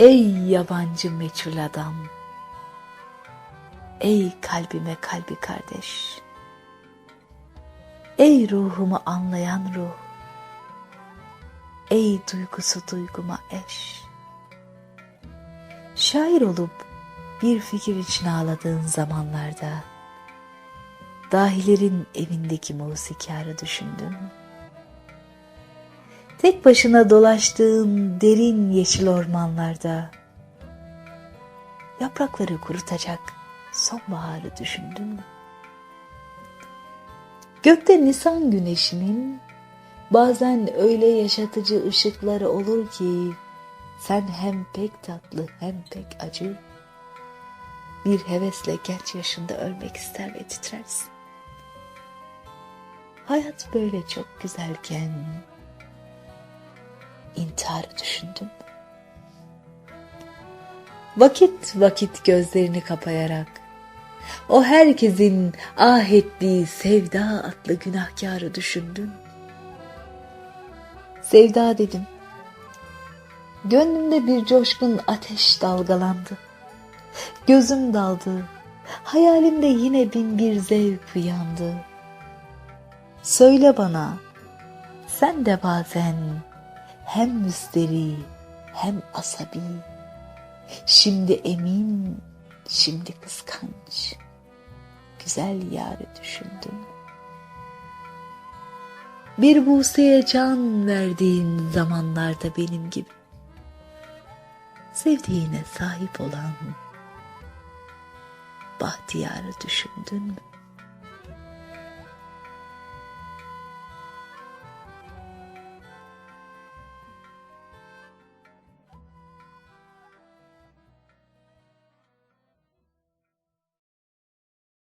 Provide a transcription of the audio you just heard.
Ey yabancı meçhul adam. Ey kalbime kalbi kardeş. Ey ruhumu anlayan ruh. Ey duygusu duyguma eş. Şair olup bir fikir için ağladığın zamanlarda dahilerin evindeki musikarı düşündün mü? Tek başına dolaştığın derin yeşil ormanlarda yaprakları kurutacak sonbaharı düşündün mü? Gökte Nisan güneşinin bazen öyle yaşatıcı ışıkları olur ki sen hem pek tatlı hem pek acı bir hevesle genç yaşında ölmek ister ve titrersin. Hayat böyle çok güzelken intiharı düşündüm. Vakit vakit gözlerini kapayarak o herkesin ah ettiği sevda adlı günahkarı düşündün. Sevda dedim. Gönlümde bir coşkun ateş dalgalandı. Gözüm daldı. Hayalimde yine bin bir zevk uyandı. Söyle bana, sen de bazen hem müsteri hem asabi, şimdi emin, şimdi kıskanç, güzel yarı düşündüm. Bir Buse'ye can verdiğin zamanlarda benim gibi, sevdiğine sahip olan bahtiyarı düşündün mü?